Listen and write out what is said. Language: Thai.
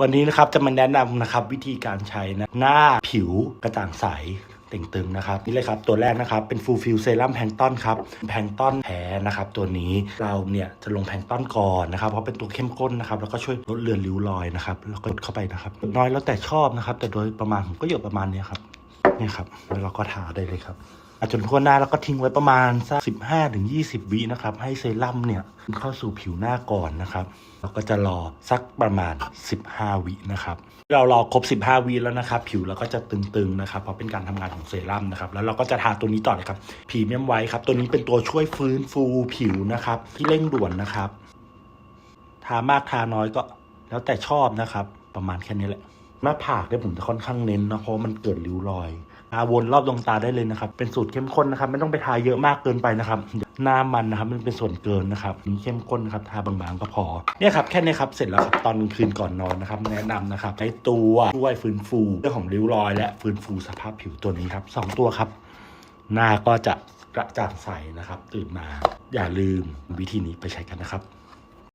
วันนี้นะครับจะมาแนะนำนะครับวิธีการใช้นะหน้าผิวกระจ่างใสเต่งตึงนะครับนี่เลยครับตัวแรกนะครับเป็นฟูลฟิลเซรั่มแพงต้นครับแพงต้นแพ้นะครับตัวนี้เราเนี่ยจะลงแพงต้นก่อนนะครับเพราะเป็นตัวเข้มข้นนะครับแล้วก็ช่วยลดเลือนริ้วรอยนะครับแล้วก็กดเข้าไปนะครับน้อยแล้วแต่ชอบนะครับแต่โดยประมาณผมก็หยดประมาณนี้ครับ เนี่ยครับแล้วเราก็ทาได้เลยครับอาจนทั่วหน้าแล้วก็ทิ้งไว้ประมาณสักสิบห้าถึงยี่สิบวินะครับ ให้เซรั่มเนี่ยเข้าสู่ผิวหน้าก่อนนะครับเราก็จะรอสักประมาณ 15 วินะครับ เรารอครบ 15 วิแล้วนะครับ ผิวเราก็จะตึงๆนะครับ เพราะเป็นการทำงานของเซรั่มนะครับ แล้วเราก็จะทาตัวนี้ต่อเลยครับพรีเมียมไวท์ครับ ตัวนี้เป็นตัวช่วยฟื้นฟูผิวนะครับ ที่เร่งด่วนนะครับ ทามากทาน้อยก็แล้วแต่ชอบนะครับ ประมาณแค่นี้แหละ หน้าผากเนี่ยผมจะค่อนข้างเน้นนะเพราะมันเกิดริ้วรอยทาวนรอบดวงตาได้เลยนะครับ เป็นสูตรเข้มข้นนะครับ ไม่ต้องไปทาเยอะมากเกินไปนะครับ หน้ามันนะครับ มันเป็นส่วนเกินนะครับนี่เข้มข้นนะครับทาบางๆก็พอ เนี่ยครับแค่นี้ครับ เสร็จแล้วครับตอนกลางคืนก่อนนอนนะครับ แนะนำนะครับใช้ตัวช่วยฟื้นฟูเรื่องของริ้วรอย และฟื้นฟูสภาพผิวตัวนี้ครับสองตัวครับ หน้าก็จะกระจ่างใสนะครับ ตื่นมาอย่าลืมวิธีนี้ไปใช้กันนะครับ